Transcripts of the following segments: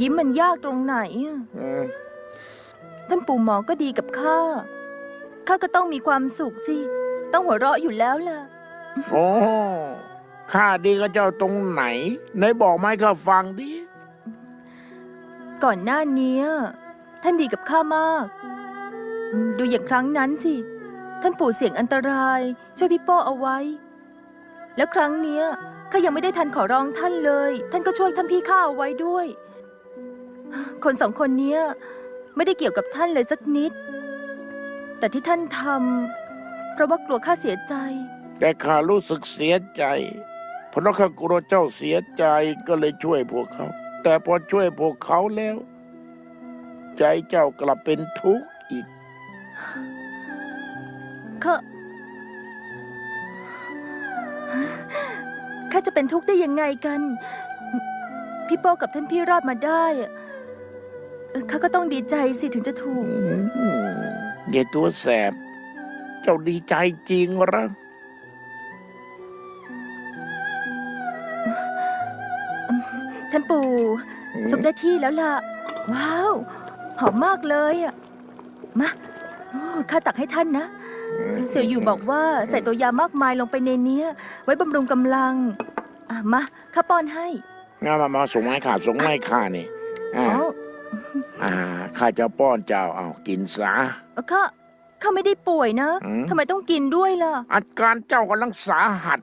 ยิ้มมันยากตรงไหนอะอืมท่านปู่หมอก็ดีกับข้า ข้าก็ต้องมีความสุขสิ ต้องหัวเราะอยู่แล้วล่ะ โอ้ข้าดีกับเจ้าตรงไหนไหนบอกมาให้ข้าฟังดิก่อนหน้านี้ท่านดีกับข้ามากดูอย่างครั้งนั้นสิ ท่านปู่เสี่ยงอันตราย ช่วยพี่โป้เอาไว้ แล้วครั้งเนี้ยข้ายังไม่ได้ทันขอร้องท่านเลย ท่านก็ช่วยท่านพี่ข้าเอาไว้ด้วย คนสองคนเนี้ยไม่ได้เกี่ยวกับท่านเลยสักนิด แต่ที่ท่านทำเพราะว่ากลัวข้าเสียใจ แต่ข้ารู้สึกเสียใจ เพราะข้ากลัวเจ้าเสียใจก็เลยช่วยพวกเขา แต่พอช่วยพวกเขาแล้ว ใจเจ้ากลับเป็นทุกข์อีกข้าข้าจะเป็นทุกข์ได้ยังไงกัน พี่โป้กับท่านพี่รอดมาได้อะเอ่อ ข้าก็ต้องดีใจสิถึงจะถูกอืมเดี๋ยวตัวแสบ เจ้าดีใจจริงเหรอท่านปู่สุกได้ที่แล้วล่ะ ว้าว หอมมากเลยอะ มาโอ้ข้าตักให้ท่านนะ เสี่ยวอยู่บอกว่าใส่ตัวยามากมายลงไปในเนี้ย ไว้บำรุงกำลัง อะมาข้าป้อนให้ งานมามาส่งไมาให้ข้าส่งไมาให้ข้านี่อ๋อ่าออ่า ข้าจะป้อนเจ้าเอากินซะ ข้าข้าไม่ได้ป่วยนะอืม ทำไมต้องกินด้วยล่ะ อาการเจ้ากำลังสาหัส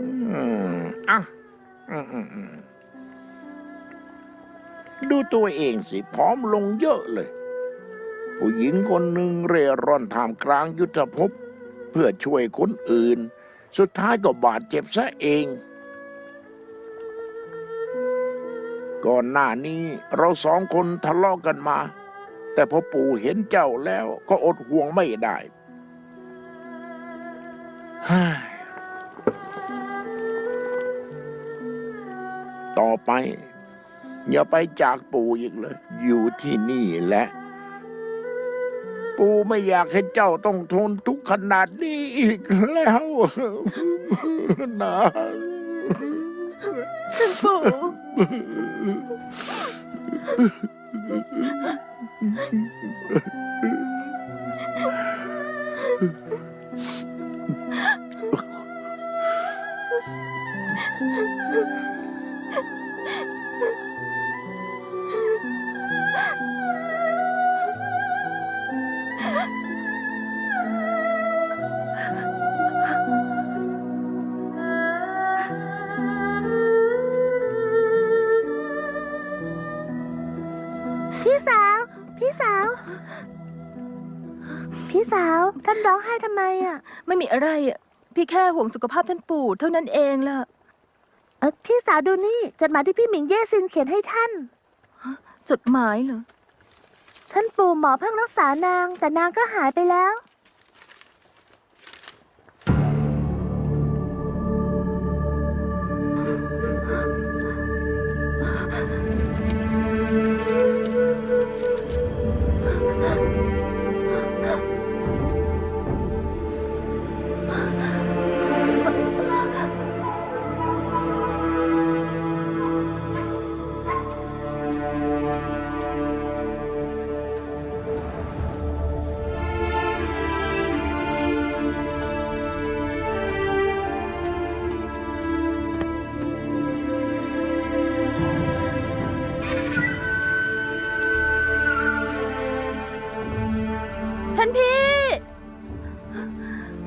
อืมอะอืมอืมอืมดูตัวเองสิผอมลงเยอะเลย ผู้หญิงคนหนึ่งเร่ร่อนท่ามกลางยุทธภพ เพื่อช่วยคนอื่น สุดท้ายก็บาดเจ็บซะเอง ก่อนหน้านี้เราสองคนทะเลาะกันมา แต่พอปู่เห็นเจ้าแล้วก็อดห่วงไม่ได้ต่อไป อย่าไปจากปู่อีกเลย อยู่ที่นี่แหละ ปู่ไม่อยากให้เจ้าต้องทนทุกข์ขนาดนี้อีกแล้วนะ 不，不。 พี่สาวท่านร้องไห้ทำไมอะไม่มีอะไรอะพี่แค่ห่วงสุขภาพท่านปู่เท่านั้นเองล่ะ เออพี่สาวดูนี่จดหมายที่พี่หมิงเย่ซินเขียนให้ท่าน จดหมายเหรอ ท่านปู่หมอเพิ่งรักษานาง แต่นางก็หายไปแล้ว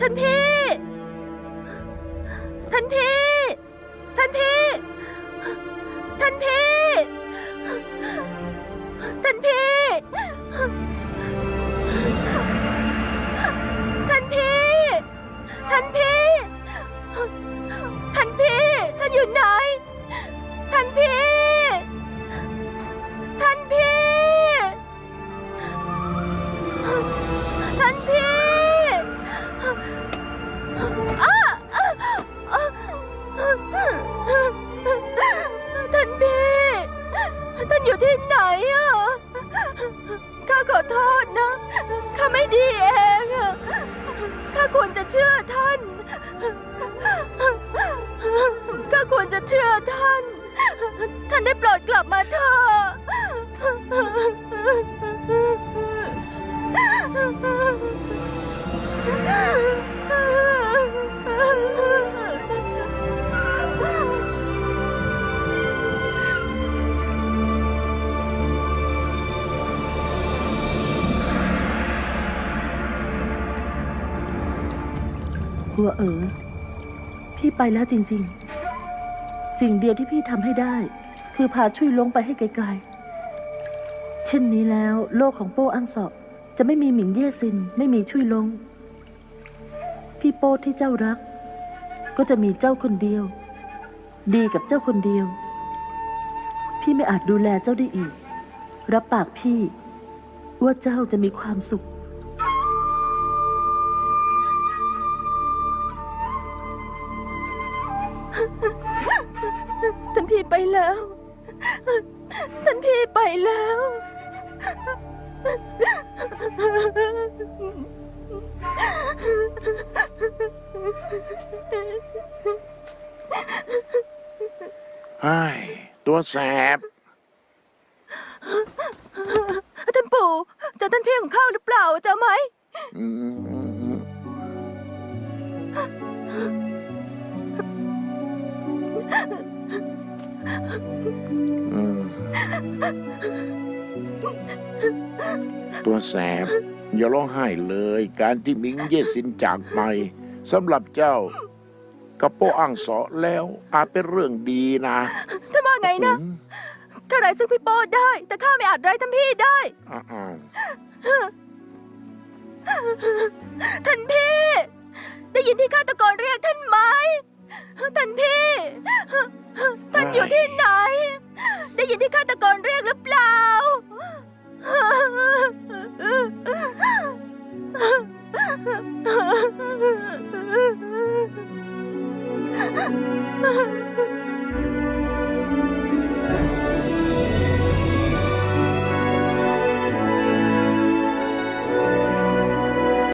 ท่านพี่ ไม่ดีเองข้าควรจะเชื่อท่านข้าควรจะเชื่อท่าน ท่านได้โปรดกลับมาเถอะ หัวเอ๋อพี่ไปแล้วจริง ๆ สิ่งเดียวที่พี่ทำให้ได้ คือพาช่วยลงไปให้ไกลๆ เช่นนี้แล้วโลกของโป้อังเสอบจะไม่มีหมิงเย่ซิน ไม่มีช่วยลง พี่โป้ที่เจ้ารัก ก็จะมีเจ้าคนเดียว ดีกับเจ้าคนเดียว พี่ไม่อาจดูแลเจ้าได้อีก รับปากพี่ว่าเจ้าจะมีความสุข พี่ไปแล้ว ท่านพี่ไปแล้วเฮ้ยตัวแสบ ท่านปู่เจอท่านพี่ของข้าหรือเปล่าเจอไหม อืม ตัวแสบ อย่าร้องไห้เลย การที่มิงเย่สินจากไปสำหรับเจ้ากับโปอ่างเสอแล้วอาจเป็นเรื่องดีนะท่านว่าไงนะอืมข้าไร้ซึ่งพี่โป้ได้ แต่ข้าไม่อาจไร้ท่านพี่ได้อ้าวท่านพี่ ได้ยินที่ข้าตะโกนเรียกท่านไหมท่านพี่ มันอยู่ที่ไหน ได้ยินที่ข้าตะโกนเรียกหรือเปล่า